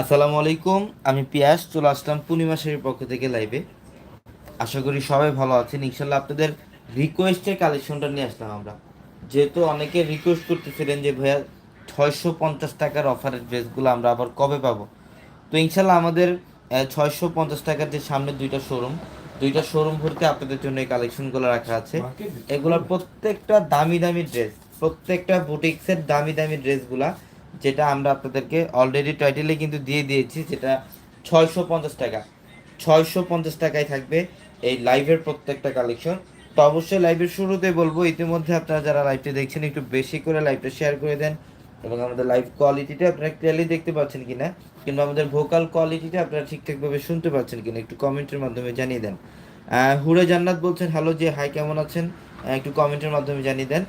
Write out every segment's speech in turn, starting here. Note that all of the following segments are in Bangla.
আসসালামু আলাইকুম আমি পিয়াস চলে আসলাম পূর্ণিমা শাড়ির পক্ষ থেকে লাইভে আশা করি সবাই ভালো আছেন। ইনশাল্লাহ আপনাদের রিকোয়েস্টের কালেকশনটা নিয়ে আসলাম আমরা। যেহেতু অনেকে রিকোয়েস্ট করতেছিলেন যে ভাইয়া ছয়শো পঞ্চাশ টাকার অফারের ড্রেসগুলো আমরা আবার কবে পাবো? তো ইনশাল্লাহ আমাদের ছয়শো পঞ্চাশ টাকার যে সামনে দুইটা শোরুম দুইটা শোরুম ভর্তি আপনাদের জন্য এই কালেকশনগুলো রাখা আছে। এগুলোর প্রত্যেকটা দামি দামি ড্রেস প্রত্যেকটা বুটিক্সের দামি দামি ড্রেসগুলা যেটা আমরা আপনাদেরকে অলরেডি টাইটেলে কিন্তু দিয়ে দিয়েছি, যেটা ছয়শো পঞ্চাশ টাকা। ছয়শো পঞ্চাশ টাকায় থাকবে এই লাইভের প্রত্যেকটা কালেকশন তো অবশ্যই লাইভের শুরুতে বলব, ইতিমধ্যে আপনারা যারা লাইভটা দেখছেন, একটু বেশি করে লাইভটা শেয়ার করে দেন। এবং আমাদের লাইভ কোয়ালিটিটা আপনারা ক্লিয়ারলি দেখতে পাচ্ছেন কিনা, কিংবা আমাদের ভোকাল কোয়ালিটিটা আপনারা ঠিকঠাকভাবে শুনতে পাচ্ছেন কিনা, একটু কমেন্টের মাধ্যমে জানিয়ে দেন। হুরে জান্নাত বলছেন, হ্যালো যে হাই কেমন আছেন? একটু কমেন্টের মাধ্যমে জানিয়ে দেন।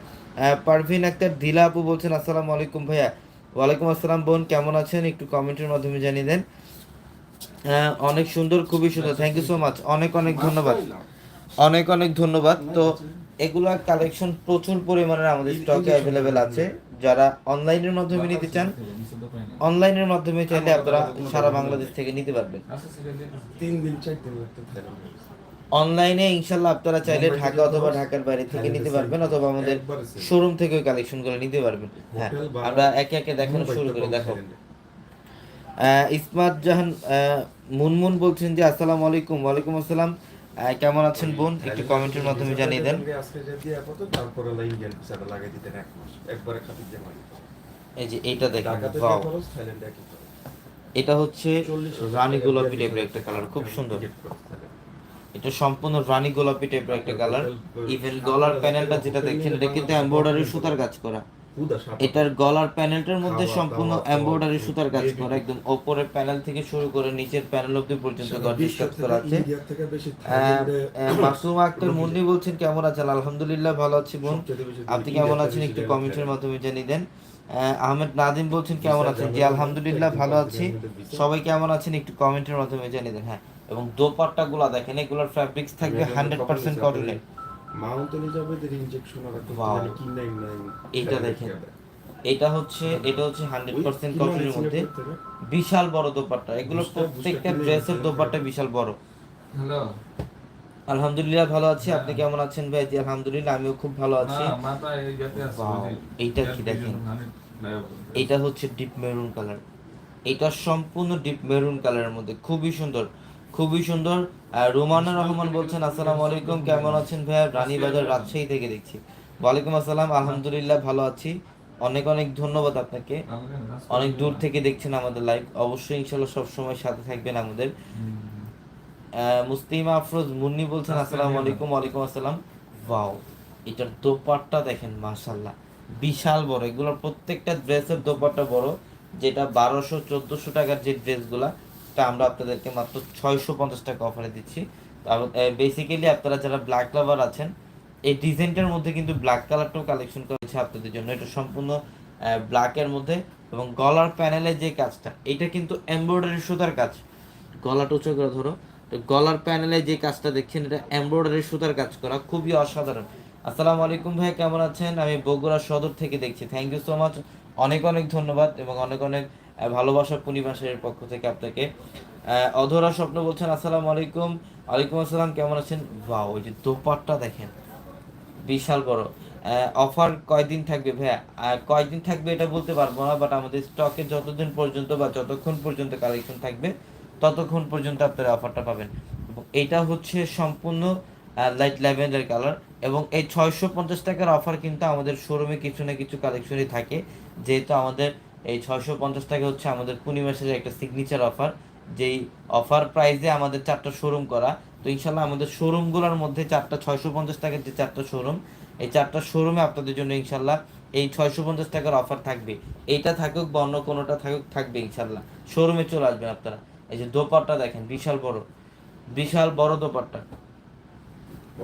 পারভিন আক্তার, দিলা আপু বলছেন, আসসালামু আলাইকুম ভাইয়া। ওয়ালাইকুম আসসালাম বোন কেমন আছেন? একটু কমেন্টের মাধ্যমে জানিয়ে দেন। আহ, অনেক সুন্দর খুবই সুন্দর। থ্যাংক ইউ সো মাচ অনেক অনেক ধন্যবাদ। অনেক অনেক ধন্যবাদ। তো এগুলার কালেকশন প্রচুর পরিমাণে আমাদের স্টকে অ্যাভেলেবেল আছে। যারা অনলাইনের মাধ্যমে নিতে চান অনলাইনের মাধ্যমে চাইলে আপনারা সারা বাংলাদেশ থেকে নিতে পারবেন। তিন দিন চার দিন অনলাইনে ইনশাল্লাহ আপনারা চাইলে ঢাকা অথবা ঢাকার বাইরে থেকে নিতে পারবেন অথবা আমাদের শোরুম থেকে কালেকশন করে নিতে পারবেন। হ্যাঁ আমরা একে একে দেখানো শুরু করে দেখো। ইসমাত জাহান মুনমুন বলছেন যে আসসালামু আলাইকুম ওয়ালাইকুম আসসালাম। কেমন আছেন বোন? একটু কমেন্টের মাধ্যমে জানিয়ে দেন। এই যে এইটা দেখেন এটা হচ্ছে রানী গোলাপি টাইপের একটা কালার খুব সুন্দর। এটা সম্পূর্ণ রানী গোলাপি টাইপের একটা কালার ইভেন গলার প্যানেলটা যেটা দেখছেন এটা কিন্তু এমব্রয়ডারি সুতার কাজ করা। এটার গলার প্যানেলটার মধ্যে সম্পূর্ণ এমব্রয়ডারি সুতার কাজ করা। একদম ওপরের প্যানেল থেকে শুরু করে নিচের প্যানেল অবধি পর্যন্ত সারা গর্জিয়াস কাজ করা আছে। মাসুম আক্তার মুন্নি বলছেন কেমন আছেন? আলহামদুলিল্লাহ ভালো আছি বোন। আপনি কেমন আছেন? একটু কমেন্টের মাধ্যমে জানিয়ে দেন। আহ, আহমেদ নাদিম বলছেন কেমন আছেন? জি আলহামদুলিল্লাহ ভালো আছি। সবাই কেমন আছেন? একটু কমেন্টের মাধ্যমে জানিয়ে দেন। হ্যাঁ। এবং দোপাট্টা গুলা দেখেন এগুলোর ফ্যাব্রিক্স থাকবে হান্ড্রেড পার্সেন্ট কটনের মাউন্ট এলিজাবেথের ইনজেকশন আর. কি নাইন নাইন এইটা দেখেন। এটা হচ্ছে এটা হচ্ছে হান্ড্রেড পার্সেন্ট কটনের মধ্যে। বিশাল বড় দোপাট্টা। এগুলো বুঝতে- প্রত্যেকটা ড্রেসের দোপাট্টা বিশাল বড়। হ্যালো। আলহামদুলিল্লাহ ভালো আছি। আপনি কেমন আছেন ভাই? জি আলহামদুলিল্লাহ আমিও খুব ভালো যেতে আছে। এইটা কি দেখেন? এটা হচ্ছে ডিপ মেরুন কালার এটা সম্পূর্ণ ডিপ মেরুন কালারের মধ্যে। খুবই সুন্দর। খুবই সুন্দর। রোমানা রহমান বলছেন আসসালামু আলাইকুম কেমন আছেন ভাইয়া রানীবাজার রাজশাহী থেকে দেখছি। ওয়ালাইকুম আসসালাম আলহামদুলিল্লাহ ভালো আছি। অনেক অনেক ধন্যবাদ আপনাকে। অনেক দূর থেকে দেখছেন আমাদের লাইভ অবশ্যই ইনশাল্লাহ সবসময় সাথে থাকবেন আমাদের। আহ, মুস্তিমা আফরোজ মুন্নি বলছেন আসসালামু আলাইকুম ওয়ালাইকুম আসসালাম। ওয়াও এটার দোপাট্টা দেখেন মাশাল্লাহ বিশাল বড়। এগুলোর প্রত্যেকটা ড্রেসের দোপাট্টা বড় যেটা বারোশো চোদ্দোশো টাকার যে ড্রেসগুলা তা আমরা আপনাদেরকে মাত্র ছয়শো পঞ্চাশ টাকা অফারে দিচ্ছি। বেসিক্যালি আপনারা যারা ব্ল্যাক লাভার আছেন, এই ডিজাইনটার মধ্যে কিন্তু ব্ল্যাক কালারটাও কালেকশন করেছে আপনাদের জন্য। এটা সম্পূর্ণ ব্ল্যাকের মধ্যে এবং গলার প্যানেলের যে কাজটা, এটা কিন্তু এমব্রয়ডারি সুতার কাজ। গলাটা উঁচু করে, ধরো। তো গলার প্যানেলে যে কাজটা দেখছেন, এটা এমব্রয়ডারি সুতার কাজ করা। খুবই অসাধারণ। আসসালামু আলাইকুম ভাই, কেমন আছেন? আমি বগুড়া সদর থেকে দেখছি। থ্যাংক ইউ সো মাচ অনেক অনেক ধন্যবাদ এবং অনেক অনেক ভালোবাসা পূর্ণিমাসের পক্ষ থেকে আপনাকে অধরা স্বপ্ন বলছেন, আসসালামু আলাইকুম। ওয়ালাইকুম আসসালাম, কেমন আছেন? বাহ ওই যে দোপাট্টা দেখেন, বিশাল বড়। অফার কয়দিন থাকবে ভাইয়া? কয়দিন থাকবে এটা বলতে পারব না বাট আমাদের স্টকে যতদিন পর্যন্ত বা যতক্ষণ পর্যন্ত কালেকশন থাকবে, ততক্ষণ পর্যন্ত আপনারা অফারটা পাবেন। এটা হচ্ছে সম্পূর্ণ লাইট ল্যাভেন্ডার কালার এবং এই ছয়শো পঞ্চাশ টাকার অফার কিন্তু আমাদের শোরুমে কিছু না কিছু কালেকশনই থাকে। যেহেতু আমাদের এই ছয়শো পঞ্চাশ টাকা হচ্ছে আমাদের পূর্ণিমাসের একটা সিগনেচার অফার যেই অফার প্রাইসে আমাদের চারটা শোরুম করা। তো ইনশাল্লাহ আমাদের শোরুমগুলোর মধ্যে চারটা ছয়শো পঞ্চাশ টাকার যে চারটা শোরুম এই চারটা শোরুমে আপনাদের জন্য ইনশাল্লাহ এই ছয়শো পঞ্চাশ টাকার অফার থাকবে। এইটা থাকুক বা অন্য কোনোটা থাকুক থাকবে ইনশাল্লাহ। শোরুমে চলে আসবেন আপনারা। এই যে দোপাট্টা দেখেন বিশাল বড়। বিশাল বড় দোপাট্টা।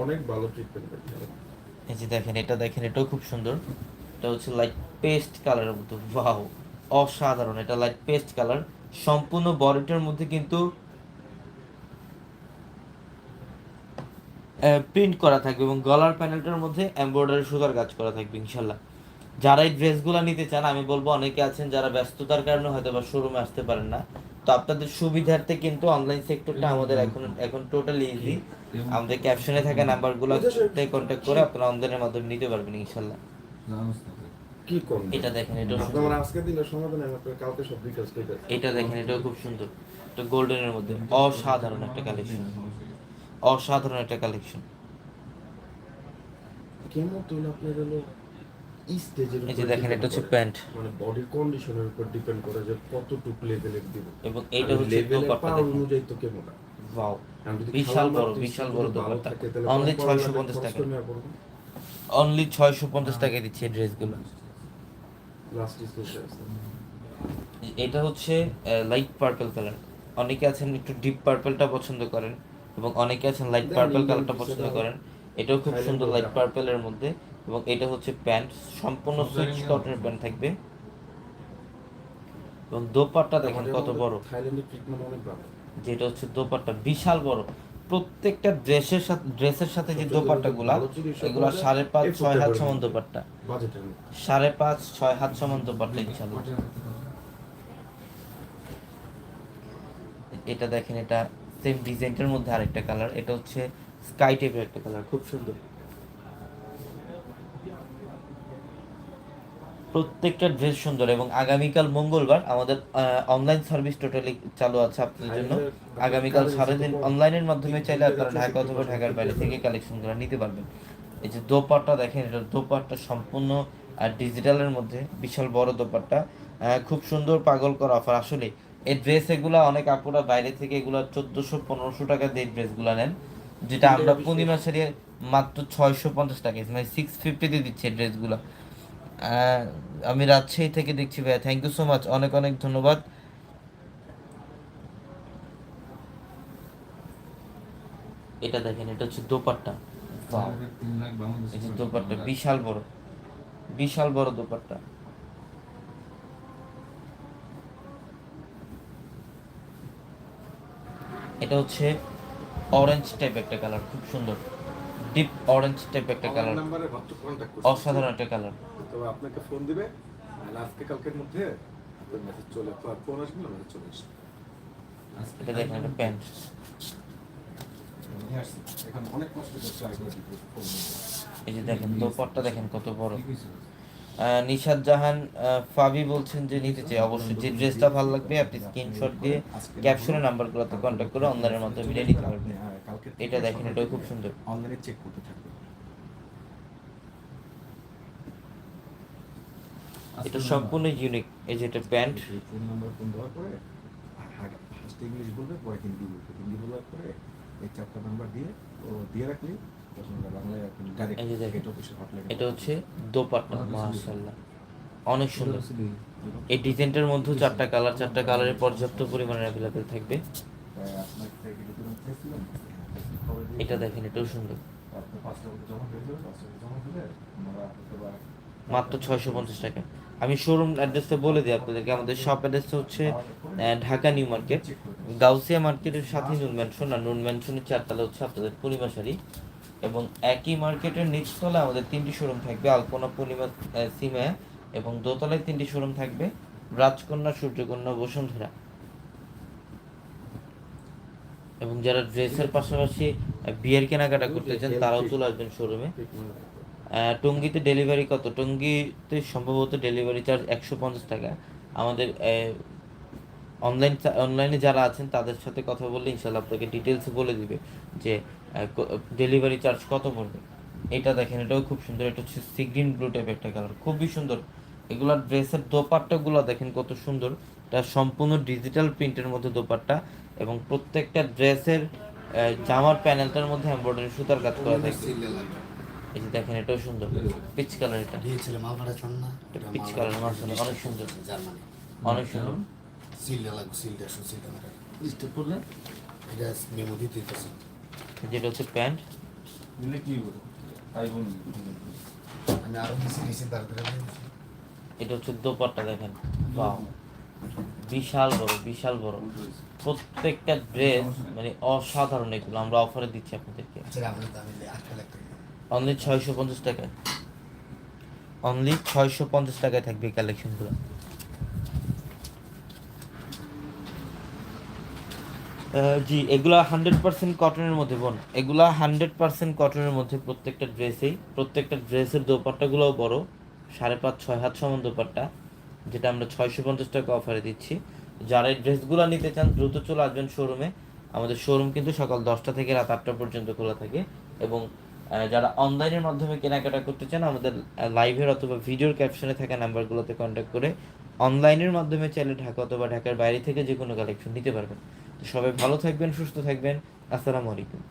অনেক ভালো ট্রিটমেন্ট এই যে দেখেন এটা দেখেন এটাও খুব সুন্দর। এটা হচ্ছে লাইক পেস্ট কালারের মতো। ওয়াও অসাধারণ। এটা লাইট পেস্ট কালার সম্পূর্ণ বডিটার মধ্যে কিন্তু প্রিন্ট করা থাকবে এবং গলার প্যানেলটার মধ্যে এমব্রয়ডারি সুতার কাজ করা থাকবে, ইনশাল্লাহ। যারা এই ড্রেসগুলো নিতে চান, আমি বলব অনেকে আছেন যারা ব্যস্ততার কারণে হয়তো বা শোরুমে আসতে পারেন না। তো আপনাদের সুবিধার্থে কিন্তু অনলাইন সেক্টরটা আমাদের এখন এখন টোটালি ইজি আমাদের ক্যাপশনে থাকা নাম্বারগুলোতে কন্ট্যাক্ট করে আপনারা অনলাইনের মাধ্যমে নিতে পারবেন, ইনশাল্লাহ। কি করবেন এটা দেখেন এটা আপনার আজকে দিলে সমাধান আমি আপনাকে কালকে সব ডিটেইলস কইতে এটা দেখেন এটাও খুব সুন্দর। এটা গোল্ডেনের মধ্যে অসাধারণ একটা কালেকশন অসাধারণ একটা কালেকশন কেমন তো আপনার হলো স্টেজের এই যে দেখেন এটা হচ্ছে প্যান্ট। মানে কন্ডিশনের উপর ডিপেন্ড করে যে কতটুকু লেভেলের দিব। এবং এইটা হচ্ছে দোপাট্টা দেখেন অনুযায়ী তো কেমন? ওয়াও বিশাল বড় বিশাল বড় দোপাট্টা অনলি কম ছয়শো পড়লে পঞ্চাশ খরচ টাকা কমে পড়বে। অনলি ছয়শো পঞ্চাশ টাকা দিচ্ছে এই ড্রেসগুলো এটা হচ্ছে লাইট পার্পল কালার অনেকে আছেন একটু ডিপ পার্পলটা পছন্দ করেন এবং অনেকে আছেন লাইট পার্পল কালারটা পছন্দ করেন। এটাও খুব সুন্দর লাইট। পার্পলের মধ্যে এবং এটা হচ্ছে প্যান্ট। সম্পূর্ণ সুইচ কটনের প্যান্ট থাকবে। এবং দোপাট্টা দেখেন কত বড়। থাইল্যান্ডের ট্রিটমেন্ট অনেক ভালো। যেটা হচ্ছে দোপাট্টা বিশাল বড়। প্রত্যেকটা ড্রেসের সাথে ড্রেসের সাথে যে সবচেয়ে দোপাট্টা গুলো ভালো জিনিস হলো এগুলা সাড়ে পাঁচ ছয় হাত সমান দোপাট্টা। সাড়ে পাঁচ ছয় হাত সমান দোপাট্টা ইনশাল্লাহ এটা দেখেন এটা সেম ডিজাইনটার মধ্যে আরেকটা কালার এটা হচ্ছে স্কাই টাইপের একটা কালার খুব সুন্দর। প্রত্যেকটা ড্রেস সুন্দর এবং আগামীকাল মঙ্গলবার আমাদের অনলাইন সার্ভিস টোটালি চালু আছে আপনাদের জন্য। আগামীকাল সারাদিন অনলাইনের মাধ্যমে চাইলে আপনারা ঢাকা অথবা ঢাকার বাইরে থেকে কালেকশনগুলো নিতে পারবেন। এই যে দোপাট্টা দেখেন এটা দোপাট্টা সম্পূর্ণ আর ডিজিটালের মধ্যে বিশাল বড় দোপাট্টা। খুব সুন্দর পাগল করা অফার আসলে এই ড্রেস এগুলা অনেক আপুরা বাইরে থেকে এগুলা চোদ্দশো পনেরোশো টাকা দিয়ে ড্রেসগুলো নেন যেটা আমরা পূর্ণিমা সেরিয়ে মাত্র ছয়শো পঞ্চাশ টাকা। মানে সিক্স ফিফটিতে দিচ্ছে ড্রেসগুলো আমি রাজশাহী থেকে দেখছি ভাইয়া। থ্যাংক ইউ সো মাচ অনেক অনেক ধন্যবাদ। এটা দেখেন এটা হচ্ছে দোপাট্টা। দোপাট্টা বিশাল বড়। বিশাল বড় দোপাট্টা। এটা হচ্ছে অরেঞ্জ টাইপ একটা কালার খুব সুন্দর। ডিপ অরেঞ্জ টাইপ একটা কালার নাম্বারে মাত্র কন্ট্যাক্ট অসাধারণ একটা কালার তো আপনাকে ফোন দিবে আর আজকে কালকের মধ্যে আপনার মেসেজ চলে ফোন আসবে না মেসেজ চলে আসবে। এটা দেখেন এটা প্যান্ট এখন অনেক কষ্ট করে ট্রাই করে এই যে দেখেন দোপাট্টা দেখেন কত বড়। নিশাদ জাহান ফাবি বলছেন যে নিতে চাই। অবশ্যই যে ড্রেসটা ভালো লাগবে আপনি স্ক্রিনশট দিয়ে ক্যাপশনে নাম্বারগুলোতে কন্ট্যাক্ট করে অনলাইনের মাধ্যমে নিতে পারবেন। হ্যাঁ কালকে এটা দেখেন এটাও খুব সুন্দর। অনলাইনে চেক করতে থাকবে। এটা সম্পূর্ণ ইউনিক এই যে এটা প্যান্ট। ফোন নাম্বার ফোন দেওয়ার পরে ফার্স্ট ইংলিশ বলবে পরে হিন্দি বলবে। হিন্দি বলার পরে এই চারটা নাম্বার দিয়ে ও দিয়ে রাখলে এটা হচ্ছে দোপাট্টা মাশাআল্লাহ। অনেক সুন্দর। এই ডিজাইনটার মধ্যে চারটা কালার চারটা কালারের পর্যাপ্ত পরিমাণে অ্যাভেলেবেল থাকবে। আপনার থেকে যদি কোনো চেয়েছিলাম এটা দেখেন, এটাও সুন্দর। মাত্র ছয়শো পঞ্চাশ টাকা। আমি শোরুম অ্যাড্রেসটা বলে দিই আপনাদেরকে। আমাদের শপ অ্যাড্রেসটা হচ্ছে ঢাকা নিউ মার্কেট গাউসিয়া মার্কেটের সাথে নুন ম্যানশন আর নুন ম্যানশনের চারতলা হচ্ছে আপনাদের পূর্ণিমা শাড়ি। এবং একই মার্কেটের নিচতলায় আমাদের তিনটি শোরুম থাকবে, আলপনা পূর্ণিমা সিমা, এবং দোতলায় তিনটি শোরুম থাকবে, রাজকন্যা, সূর্যকন্যা, বসুন্ধরা। এবং যারা ড্রেসের পাশাপাশি বিয়ের কেনাকাটা করতে চান, তারাও চলে আসবেন শোরুমে টঙ্গিতে ডেলিভারি কত? টঙ্গিতে সম্ভবত ডেলিভারি চার্জ একশো পঞ্চাশ টাকা। আমাদের অনলাইন অনলাইনে যারা আছেন, তাদের সাথে কথা বললে ইনশাল্লাহ আপনাকে ডিটেলস বলে দিবে যে ডেলিভারি চার্জ কত পড়বে। এটা দেখেন, এটাও খুব সুন্দর। এটা হচ্ছে সি গ্রিন ব্লু টাইপ একটা কালার খুবই সুন্দর। এগুলোর ড্রেসের দোপাট্টাগুলো দেখেন কত সুন্দর। এটা সম্পূর্ণ ডিজিটাল প্রিন্টের মধ্যে দোপাট্টা এবং প্রত্যেকটা ড্রেসের জামার প্যানেলটার মধ্যে এমব্রয়ডারি সুতার কাজ করা থাকে। এই যে দেখেন এটাও সুন্দর। পিচ কালার এটা। পিচ কালার মার্শাল অনেক সুন্দর। জার্মানি। অনেক সুন্দর। সিলটা লাগবে সিলটা শো সিলটা মেরে লিস্টে পড়লে এটা মেমো দিতে যেটা হচ্ছে প্যান্ট। দিলে কি বলব আমি আরও বেশি এটা হচ্ছে দোপাট্টা দেখেন বিশাল বড় বিশাল বড়। প্রত্যেকটা ড্রেস মানে অসাধারণ এগুলো আমরা অফারে দিচ্ছি আপনাদেরকে। আচ্ছা অনলি ছয়শো পঞ্চাশ টাকায়। অনলি ছয়শো পঞ্চাশ টাকায় থাকবে কালেকশনগুলো জি এগুলা হান্ড্রেড পার্সেন্ট কটনের মধ্যে বোন। এগুলা হান্ড্রেড পার্সেন্ট কটনের মধ্যে প্রত্যেকটা ড্রেসেই প্রত্যেকটা ড্রেসের দোপাট্টাগুলোও বড়। সাড়ে পাঁচ, ছয় হাত সমান দোপাট্টা, যেটা আমরা ছয়শো পঞ্চাশ টাকা অফারে দিচ্ছি। যারা এই ড্রেসগুলো নিতে চান, দ্রুত চলে আসবেন শোরুমে আমাদের শোরুম কিন্তু সকাল দশটা থেকে রাত আটটা পর্যন্ত খোলা থাকে এবং যারা অনলাইনের মাধ্যমে কেনাকাটা করতে চান, আমাদের লাইভের অথবা ভিডিওর ক্যাপশনে থাকা নাম্বারগুলোতে কন্ট্যাক্ট করে অনলাইনের মাধ্যমে চাইলে ঢাকা অথবা ঢাকার বাইরে থেকে যে কোনো কালেকশন নিতে পারবেন। তো সবাই ভালো থাকবেন, সুস্থ থাকবেন। আসসালামু আলাইকুম।